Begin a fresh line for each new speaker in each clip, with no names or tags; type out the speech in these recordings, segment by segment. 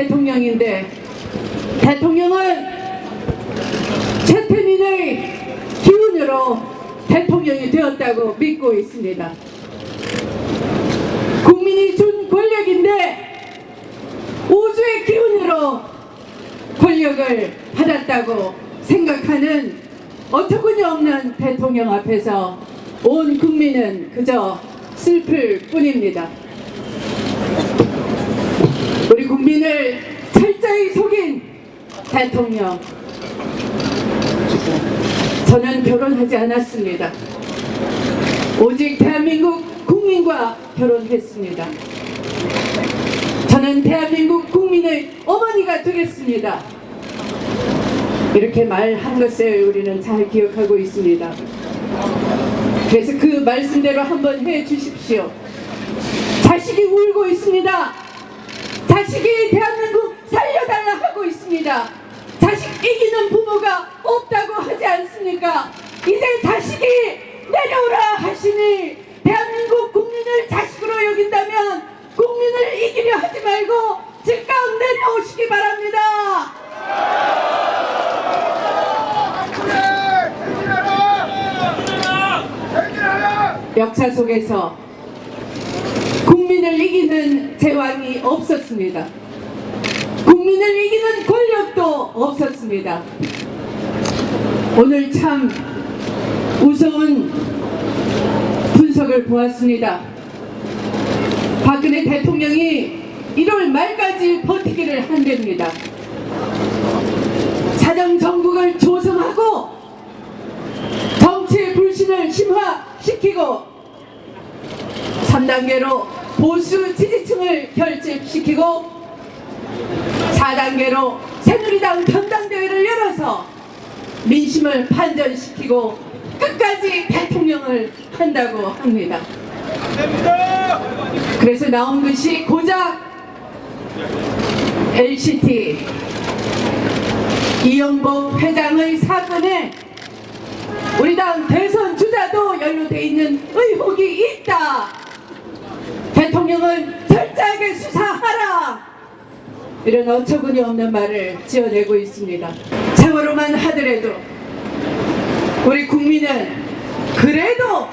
대통령인데 대통령은 최태민의 기운으로 대통령이 되었다고 믿고 있습니다. 국민이 준 권력인데 우주의 기운으로 권력을 받았다고 생각하는 어처구니 없는 대통령 앞에서 온 국민은 그저 슬플 뿐입니다. 우리 국민을 철저히 속인 대통령. 저는 결혼하지 않았습니다. 오직 대한민국 국민과 결혼했습니다. 저는 대한민국 국민의 어머니가 되겠습니다. 이렇게 말한 것을 우리는 잘 기억하고 있습니다. 그래서 그 말씀대로 한번 해 주십시오. 자식이 울고 있습니다. 자식이 대한민국 살려달라 하고 있습니다. 자식 이기는 부모가 없다고 하지 않습니까? 이제 자식이 내려오라 하시니 대한민국 국민을 자식으로 여긴다면 국민을 이기려 하지 말고 즉각 내려오시기 바랍니다. 역사 속에서 이기는 제왕이 없었습니다. 국민을 이기는 권력도 없었습니다. 오늘 참 무서운 분석을 보았습니다. 박근혜 대통령이 1월 말까지 버티기를 한답니다. 사정정국을 조성하고 정치의 불신을 심화시키고 3단계로 보수 지지층을 결집시키고 4단계로 새누리당 전당대회를 열어서 민심을 반전시키고 끝까지 대통령을 한다고 합니다. 그래서 나온 것이 고작 LCT 이영복 회장의 사건에 우리 당 대선 주자도 연루돼 있는 의혹이 있다. 대통령은 철저하게 수사하라. 이런 어처구니 없는 말을 지어내고 있습니다. 세월호만 하더라도 우리 국민은 그래도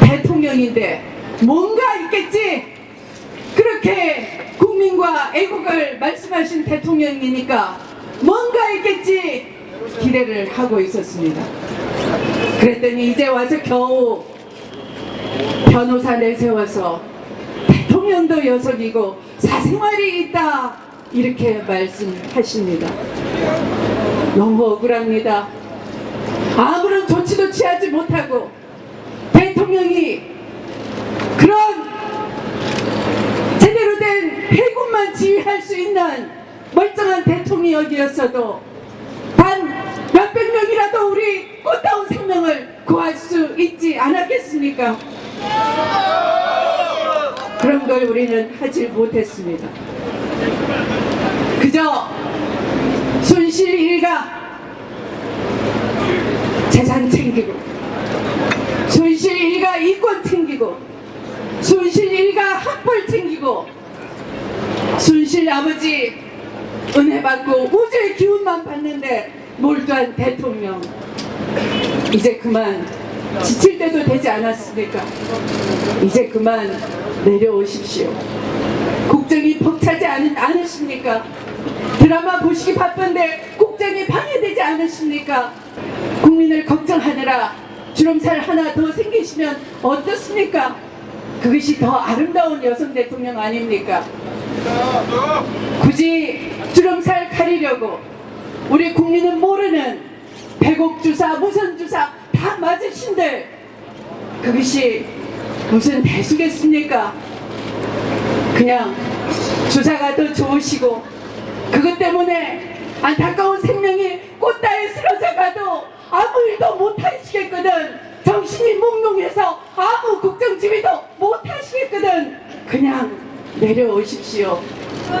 대통령인데 뭔가 있겠지. 그렇게 국민과 애국을 말씀하신 대통령이니까 뭔가 있겠지 기대를 하고 있었습니다. 그랬더니 이제 와서 겨우 변호사 내세워서 대통령도 녀석이고 사생활이 있다 이렇게 말씀하십니다. 너무 억울합니다. 아무런 조치도 취하지 못하고 대통령이 그런 제대로 된 해군만 지휘할 수 있는 멀쩡한 대통령이었어도 단 몇백 명이라도 우리 꽃다운 생명을 구할 수 있지 않았겠습니까? 그런 걸 우리는 하지 못했습니다. 그저 손실 일가 재산 챙기고 손실 일가 이권 챙기고 손실 일가 학벌 챙기고 손실 아버지 은혜 받고 우주의 기운만 받는데 몰두한 대통령 이제 그만 지칠 때도 되지 않았습니까? 이제 그만 내려오십시오. 국정이 벅차지 않, 않으십니까? 드라마 보시기 바쁜데 국정이 방해되지 않으십니까? 국민을 걱정하느라 주름살 하나 더 생기시면 어떻습니까? 그것이 더 아름다운 여성 대통령 아닙니까? 굳이 주름살 가리려고 우리 국민은 모르는 배곡 주사, 무선 주사 다 맞으신들 그것이 무슨 대수겠습니까? 그냥 주사가 더 좋으시고 그것 때문에 안타까운 생명이 꽃다에 쓰러져 가도 아무 일도 못 하시겠거든. 정신이 몽롱해서 아무 국정 지휘도 못 하시겠거든. 그냥 내려오십시오.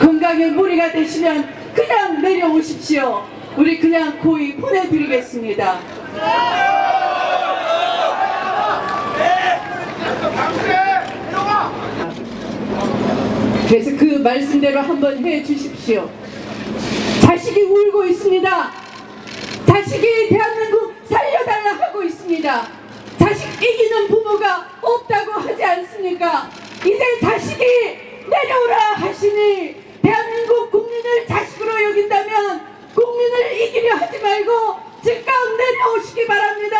건강에 무리가 되시면 그냥 내려오십시오. 우리 그냥 고이 보내드리겠습니다 그래서 그 말씀대로 한번 해 주십시오. 자식이 울고 있습니다. 자식이 대한민국 살려달라 하고 있습니다. 자식 이기는 부모가 없다고 하지 않습니까? 이제 자식이 내려오라 하시니 대한민국 국민을 자식으로 여긴다면 국민을 이기려 하지 말고 즉각 내려오시기 바랍니다.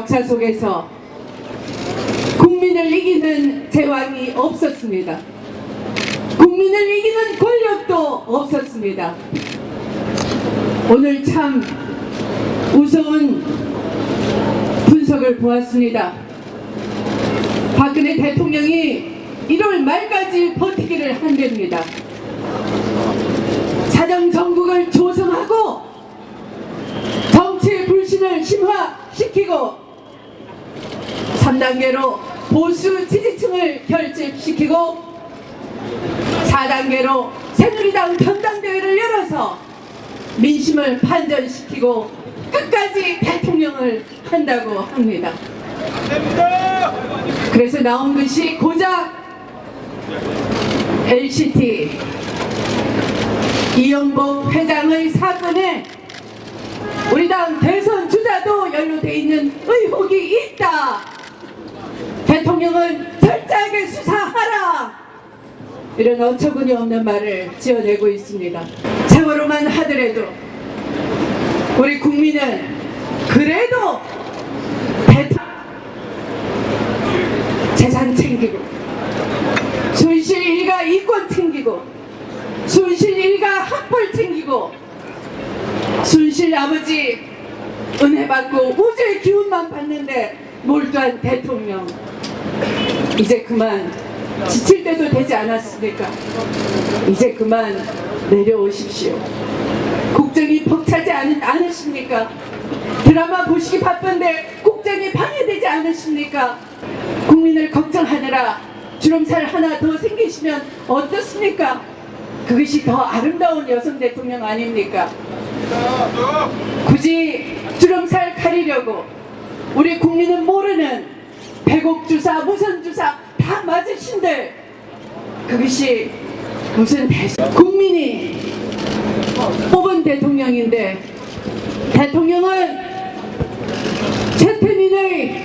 역사 속에서 국민을 이기는 제왕이 없었습니다. 국민을 이기는 권력도 없었습니다. 오늘 참 무서운 분석을 보았습니다. 박근혜 대통령이 1월 말까지 버티기를 한답니다. 사정정국을 조성하고 정치 불신을 심화시키고 3단계로 보수 지지층을 결집시키고 4단계로 새누리당 전당대회를 열어서 민심을 반전시키고 끝까지 대통령을 한다고 합니다. 그래서 나온 것이 고작 LCT 이영복 회장의 사건에 우리 당 대선 주자 이런 어처구니 없는 말을 지어내고 있습니다. 세월호만 하더라도 우리 국민은 그래도 대통 재산 챙기고 순실 일가 이권 챙기고 순실 일가 학벌 챙기고 순실 아버지 은혜 받고 우주의 기운만 받는데 몰두한 대통령 이제 그만 지칠 때도 되지 않았습니까? 이제 그만 내려오십시오. 국정이 벅차지 않, 않으십니까? 드라마 보시기 바쁜데 국정이 방해되지 않으십니까? 국민을 걱정하느라 주름살 하나 더 생기시면 어떻습니까? 그것이 더 아름다운 여성 대통령 아닙니까? 굳이 주름살 가리려고 우리 국민은 모르는 배곡 주사, 무선 주사 다 맞으신들 그것이 무슨 국민이 뽑은 대통령인데 대통령은 최태민의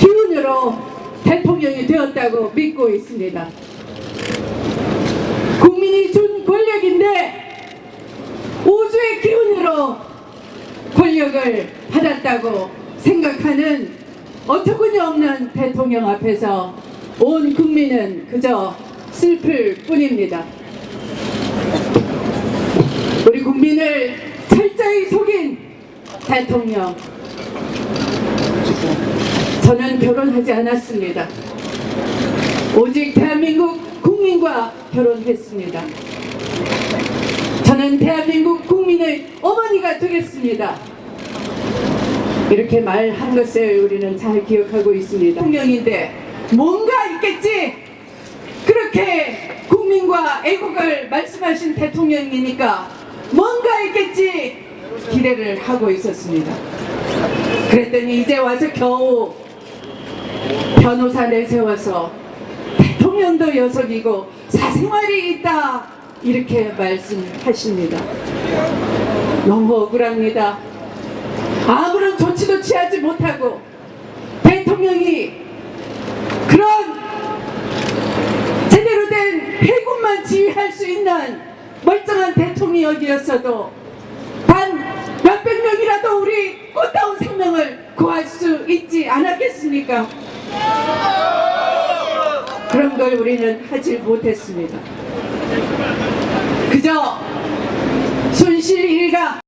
기운으로 대통령이 되었다고 믿고 있습니다. 국민이 준 권력인데 우주의 기운으로 권력을 받았다고 생각하는 어처구니 없는 대통령 앞에서 온 국민은 그저 슬플 뿐입니다. 우리 국민을 철저히 속인 대통령. 저는 결혼하지 않았습니다. 오직 대한민국 국민과 결혼했습니다. 저는 대한민국 국민의 어머니가 되겠습니다. 이렇게 말한 것을 우리는 잘 기억하고 있습니다. 대통령인데 뭔가 있겠지. 그렇게 국민과 애국을 말씀하신 대통령이니까 뭔가 있겠지 기대를 하고 있었습니다. 그랬더니 이제 와서 겨우 변호사 내세워서 대통령도 여성이고 사생활이 있다 이렇게 말씀하십니다. 너무 억울합니다. 아무런 조치도 취하지 못하고 대통령이 그런 제대로 된 해군만 지휘할 수 있는 멀쩡한 대통령이었어도 단 몇백 명이라도 우리 꽃다운 생명을 구할 수 있지 않았겠습니까? 그런 걸 우리는 하지 못했습니다. 그저 순실 일가